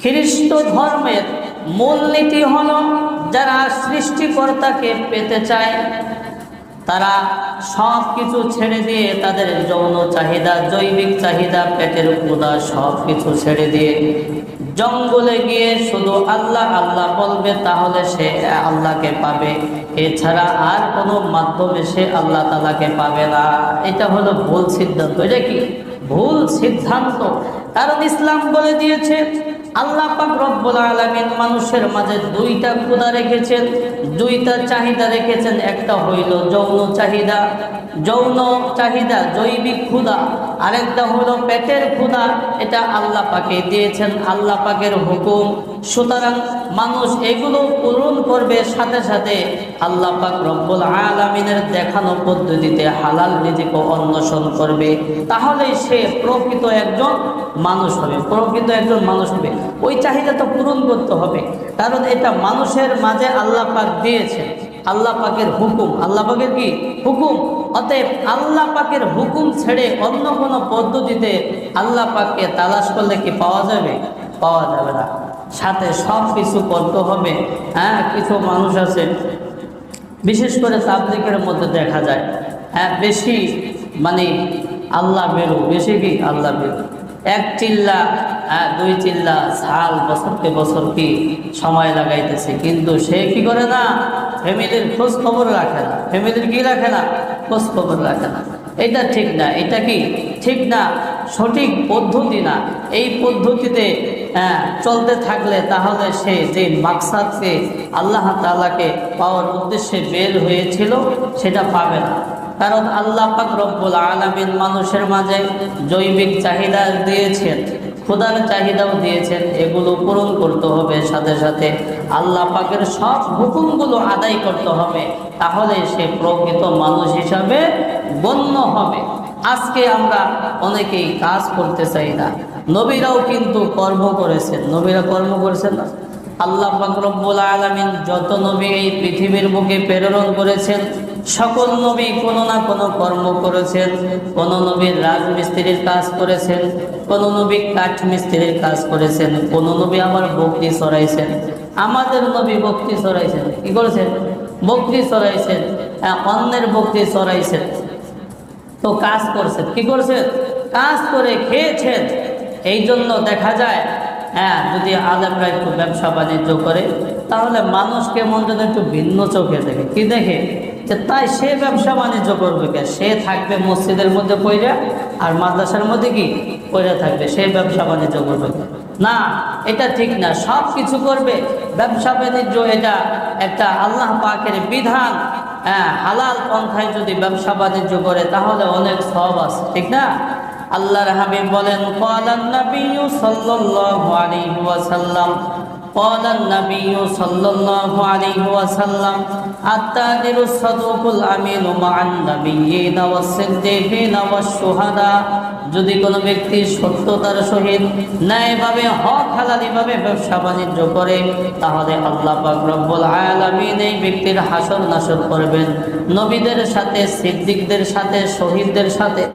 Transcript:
খ্রিস্ট ধর্মের মূলনীতি হল যারা সৃষ্টিকর্তাকে পেতে চায়, তারা সব কিছু ছেড়ে দিয়ে তাদের যৌন চাহিদা, জৈবিক চাহিদা, পেটের ক্ষুদা সব কিছু ছেড়ে দিয়ে জঙ্গলে গিয়ে শুধু আল্লাহ আল্লাহ বলবে, তাহলে সে আল্লাহকে পাবে। এছাড়া আর কোনো মাধ্যমে সে আল্লাহ তালাকে পাবে না। এটা হলো ভুল সিদ্ধান্ত। এটা কি? ভুল সিদ্ধান্ত। কারণ ইসলাম বলে দিয়েছে আল্লাহ পাক রব্বুল আলামিন মানুষের মাঝে দুইটা ক্ষুদা রেখেছেন, দুইটা চাহিদা রেখেছেন। একটা হইল যৌন চাহিদা। যৌন চাহিদা, জৈবিক ক্ষুধা। আরেকটা হলো পেটের ক্ষুধা, এটা আল্লাহ পাকে দিয়েছেন, আল্লাহ পাকের হুকুম। সুতরাং মানুষ এগুলো পূরণ করবে সাথে সাথে আল্লাহ পাক রব্বুল আলামিনের দেখানো পদ্ধতিতে হালাল রিজিকও অন্বেষণ করবে। তাহলেই সে প্রকৃত একজন মানুষ হবে, প্রকৃত একজন মানুষ হবে। ওই চাহিদা তো পূরণ করতে হবে, কারণ এটা মানুষের মাঝে আল্লাহ পাক দিয়েছে আল্লাহ পাকের হুকুম। আল্লাহ পাকের কি? হুকুম। অতএব আল্লাহ পাকের হুকুম ছেড়ে অন্য কোনো পদ্ধতিতে আল্লাহ পাককে তালাশ করলে কি পাওয়া যাবে? পাওয়া যাবে না। সাথে সব কিছু করতে হবে। হ্যাঁ কিছু মানুষ আছে, বিশেষ করে তাবলিকের মধ্যে দেখা যায়। হ্যাঁ বেশি মানে আল্লাহ বেরু, বেশি কি? আল্লাহ বেরু। এক চিল্লা দুই চিল্লা সাল বছরকে বছর কি সময় লাগাইতেছে। কিন্তু সে কি করে না? ফ্যামিলির খোঁজ খবর রাখে না। ফ্যামিলির কি রাখে না? খোঁজ খবর রাখে না। এটা ঠিক না। এটা কি ঠিক না? সঠিক পদ্ধতি না। এই পদ্ধতিতে চলতে থাকলে তাহলে সে যে মাকসাদকে আল্লাহ তালাকে পাওয়ার উদ্দেশ্যে বের হয়েছিল, সেটা পাবে না। কারণ আল্লাহ পাক রব্বুল আলমিন মানুষের মাঝে জৈবিক চাহিদা দিয়েছেন। ক্ষুদার চাহিদাও দিয়েছেন, এগুলো পূরণ করতে হবে। সাথে সাথে আল্লাহ পাকের সব হুকুমগুলো আদায় করতে হবে, তাহলে সে প্রকৃত মানুষ হিসাবে গণ্য হবে। আজকে আমরা অনেকেই কাজ করতে চাই না। নবীরাও কিন্তু কর্ম করেছেন। নবীরা কর্ম করেছেন না? আল্লাহ পাক রব্বুল আলমিন যত নবী এই পৃথিবীর বুকে প্রেরণ করেছেন সকল নবী কোনো না কোনো কর্ম করেছেন কোন নবীর রাজমিস্ত্রির কাজ করেছেন কোন নবী কাঠ মিস্ত্রির কাজ করেছেন কোন নবী আমার বকরি চড়াইছেন আমাদের নবী বকরি চড়াইছেন কি করেছেন? বকরি চড়াইছেন হ্যাঁ, অন্যের বকরি চড়াইছেন তো কাজ করছেন কি করছেন? কাজ করে খেয়েছেন। এই জন্য দেখা যায় হ্যাঁ যদি আলেমরা একটু ব্যবসা বাণিজ্য করে, তাহলে মানুষ কেমন যেন একটু ভিন্ন চোখে দেখে। কি দেখে? যে তাই সে ব্যবসা বাণিজ্য করবে কে? সে থাকবে মসজিদের মধ্যে পইরা, আর মাদ্রাসার মধ্যে কি? পইরা থাকবে। সে ব্যবসা বাণিজ্য করবে না, এটা ঠিক না। সব কিছু করবে। ব্যবসা বাণিজ্য এটা একটা আল্লাহ পাকের বিধান। হ্যাঁ হালাল পন্থায় যদি ব্যবসা বাণিজ্য করে, তাহলে অনেক সব আছে। ঠিক না? আল্লাহর হাবিব বলেন ক্বালান নাবিয়্যু সাল্লাল্লাহু আলাইহি ওয়াসাল্লাম ক্বালান নাবিয়্যু সাল্লাল্লাহু আলাইহি ওয়াসাল্লাম আত্তাদিরু সাদুকুল আমিনু মা'আন নাবিয়্যিনা ওয়াস-সিদ্দীকিনা ওয়াস-শুহাদা যদি কোনো ব্যক্তি সত্যতার সহিত ন্যায়ভাবে, হক হালালিভাবে ব্যবসা বাণিজ্য করে, তাহলে আল্লাহ পাক রব্বুল আলামিন এই ব্যক্তির হাসর নাসর করবেন। নবীদের সাথে, সিদ্দিকদের সাথে, শহীদদের সাথে।